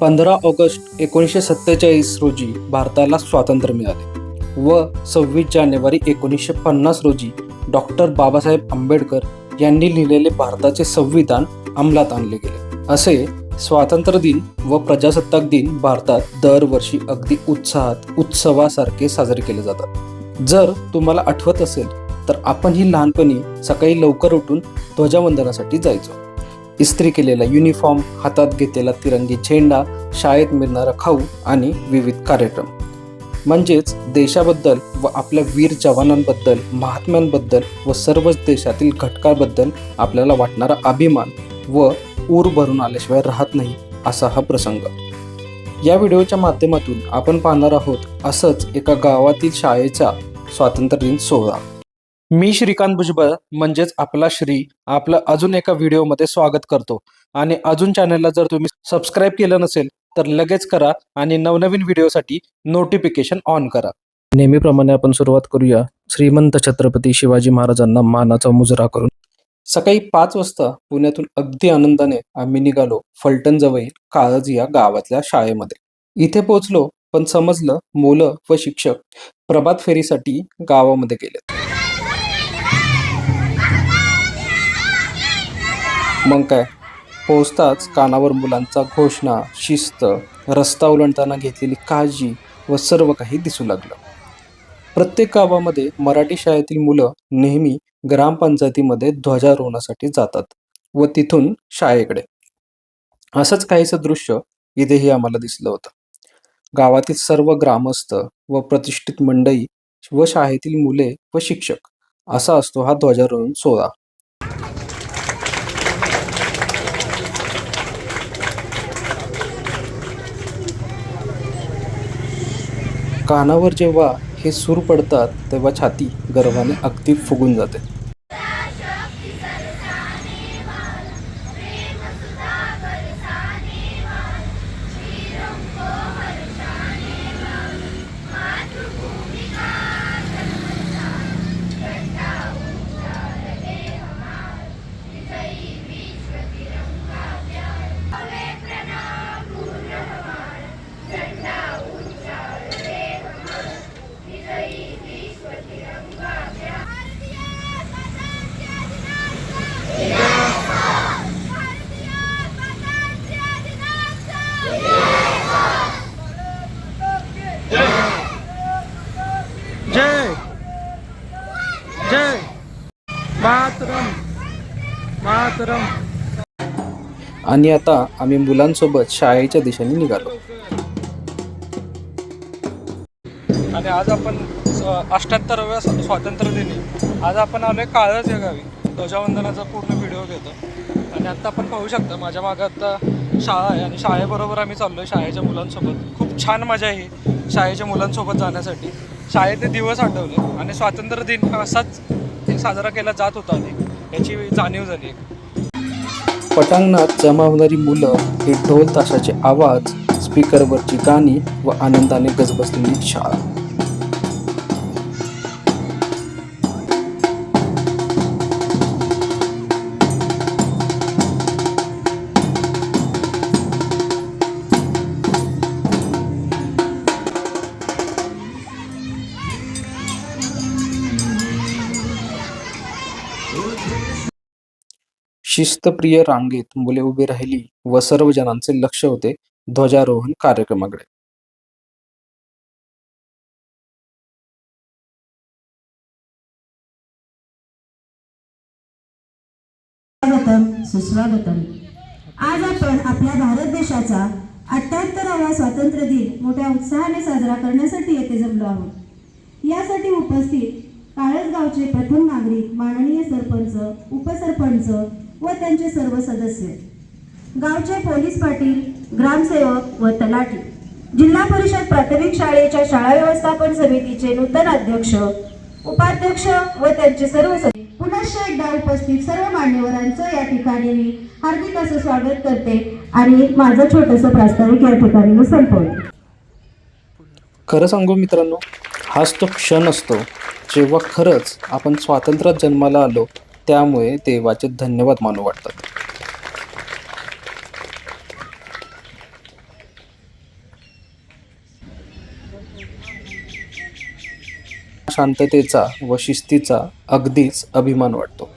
पंधरा ऑगस्ट एकोणीसशे सत्तेचाळीस रोजी भारताला स्वातंत्र्य मिळाले व सव्वीस जानेवारी एकोणीसशे पन्नास रोजी डॉक्टर बाबासाहेब आंबेडकर यांनी लिहिलेले भारताचे संविधान अंमलात आणले गेले. असे स्वातंत्र्य दिन व प्रजासत्ताक दिन भारतात दरवर्षी अगदी उत्साहात उत्सवासारखे साजरे केले जातात. जर तुम्हाला आठवत असेल तर आपण ही लहानपणी सकाळी लवकर उठून ध्वजवंदनासाठी जायचो. इस्त्री केलेला युनिफॉर्म हातात घेतलेला तिरंगी झेंडा शाळेत मिळणारा खाऊ आणि विविध कार्यक्रम. म्हणजेच देशाबद्दल व आपल्या वीर जवानांबद्दल महात्म्यांबद्दल व सर्वच देशातील घटकाबद्दल आपल्याला वाटणारा अभिमान व ऊर भरून आल्याशिवाय राहत नाही असा हा प्रसंग. या व्हिडिओच्या माध्यमातून आपण पाहणार आहोत असंच एका गावातील शाळेचा स्वातंत्र्य दिन सोहळा. मी श्रीकांत भुजबळ म्हणजेच आपला श्री आपलं अजून एका व्हिडिओमध्ये स्वागत करतो. आणि अजून चॅनलला जर तुम्ही सबस्क्राईब केलं नसेल तर लगेच करा आणि नवनवीन व्हिडिओसाठी नोटिफिकेशन ऑन करा. नेहमीप्रमाणे आपण सुरुवात करूया श्रीमंत छत्रपती शिवाजी महाराजांना मानाचा मुजरा करून. सकाळी पाच वाजता पुण्यातून अगदी आनंदाने आम्ही निघालो फलटण जवळ काळज या गावातल्या शाळेमध्ये. इथे पोहोचलो पण समजलं मुलं व शिक्षक प्रभात फेरीसाठी गावामध्ये गेले मग काय? पोहोचताच कानावर मुलांचा घोषणा शिस्त रस्ता ओलांडताना घेतलेली काळजी व सर्व काही दिसू लागलं. प्रत्येक गावामध्ये मराठी शाळेतील मुलं नेहमी ग्रामपंचायतीमध्ये ध्वजारोहणासाठी जातात व तिथून शाळेकडे. असंच काहीसं दृश्य इथेही आम्हाला दिसलं होतं. गावातील सर्व ग्रामस्थ व प्रतिष्ठित मंडळी व शाळेतील मुले व शिक्षक असा असतो हा ध्वजारोहण सोहळा. कानावर जेव्हा हे सूर पडतात तेव्हा छाती गर्वाने अगदी फुगून जाते. आणि आता आम्ही मुलांसोबत शाळेच्या दिशेने निघालो. आणि आज आपण अठ्याहत्तराव्या स्वातंत्र्य दिनी. आज आपण आलोय काळच या गावी. ध्वजवंदनाचा पूर्ण व्हिडिओ घेतो. आणि आता आपण पाहू शकता माझ्या मागं आता शाळा आहे आणि शाळेबरोबर आम्ही चाललोय शाळेच्या मुलांसोबत. खूप छान मजा आहे शाळेच्या मुलांसोबत जाण्यासाठी. शाळेचे दिवस आठवले आणि स्वातंत्र्य दिन असाच साजरा केला जात होता आधी. याची जाणीव झाली पटांगणात जमा होणारी मुलं हे ढोल ताशाचे आवाज स्पीकरवरची गाणी व आनंदाने गजबजलेली शाळा. शिस्तप्रिय रांगेत मुले उभी राहिली व सर्व जणांचे लक्ष होते ध्वजारोहण कार्यक्रमाकडे. सुस्वागतम. आज आपण आपल्या भारत देशाचा अठ्याहत्तरावा स्वातंत्र्य दिन मोठ्या उत्साहाने साजरा करण्यासाठी येथे जमलो आहोत. यासाठी उपस्थित काळसगावचे प्रथम नागरिक माननीय सरपंच उपसरपंच व त्यांचे सर्व सदस्य. गावचे पोलीस पाटील ग्रामसेवक व तलाठी. जिल्हा परिषद प्राथमिक शाळेच्या शाळा व्यवस्थापन समितीचे नूतन अध्यक्ष उपाध्यक्ष व त्यांचे सर्व सदस्य. पुनश्च एकदा उपस्थित सर्व मान्यवरांचं या ठिकाणी मी हार्दिक असं स्वागत करते आणि माझं छोटंसं प्रास्ताविक या ठिकाणी मी संपवते. खरं सांगू मित्रांनो हाच तो क्षण असतो जेव्हा खरंच आपण स्वातंत्र्यात जन्माला आलो त्यामुळे देवाचे धन्यवाद मानू वाटतात. शांततेचा व शिस्तीचा अगदीच अभिमान वाटतो.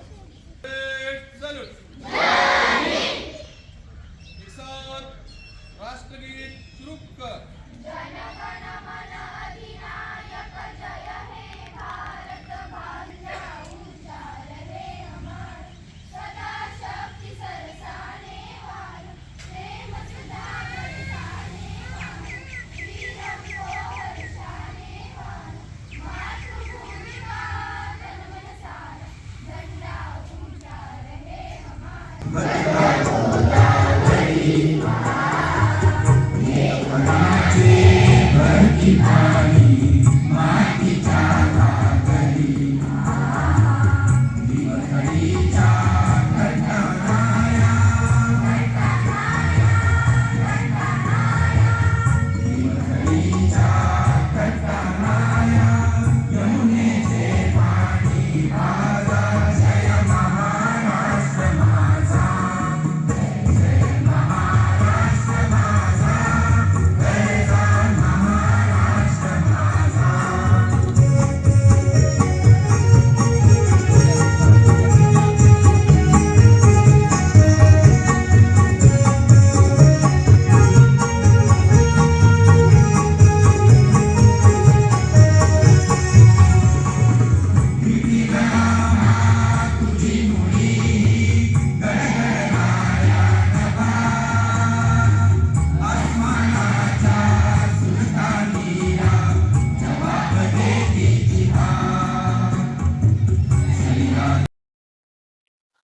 my Makiani.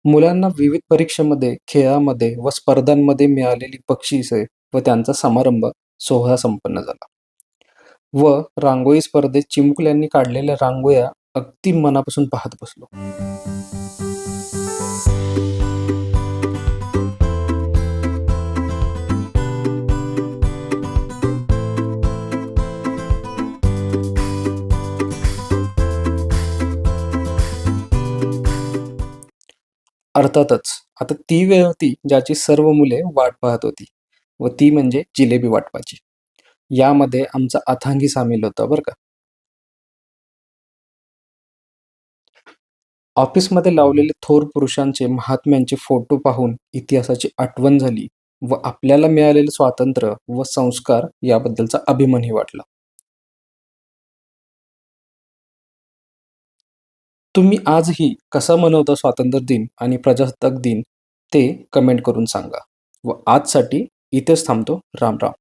मुलांना विविध परीक्षेमध्ये खेळामध्ये व स्पर्धांमध्ये मिळालेली बक्षिसे व त्यांचा समारंभ सोहळा संपन्न झाला. व रांगोळी स्पर्धेत चिमुकल्यांनी काढलेल्या रांगोळ्या अगदी मनापासून पाहत बसलो. अर्थातच. आता ती वेळ होती ज्याची सर्व मुले वाट पाहत होती व ती म्हणजे जिलेबी वाटपाची. यामध्ये आमचा अथांगी सामील होता बरं का. ऑफिसमध्ये लावलेले थोर पुरुषांचे महात्म्यांचे फोटो पाहून इतिहासाची आठवण झाली व आपल्याला मिळालेले स्वातंत्र्य व संस्कार याबद्दलचा अभिमानही वाटला. तुम्ही आजही कसा मनवता स्वातंत्र्य दिन आणि प्रजासत्ताक दिन ते कमेंट करून सांगा. व आजसाठी इथेच थांबतो. राम राम.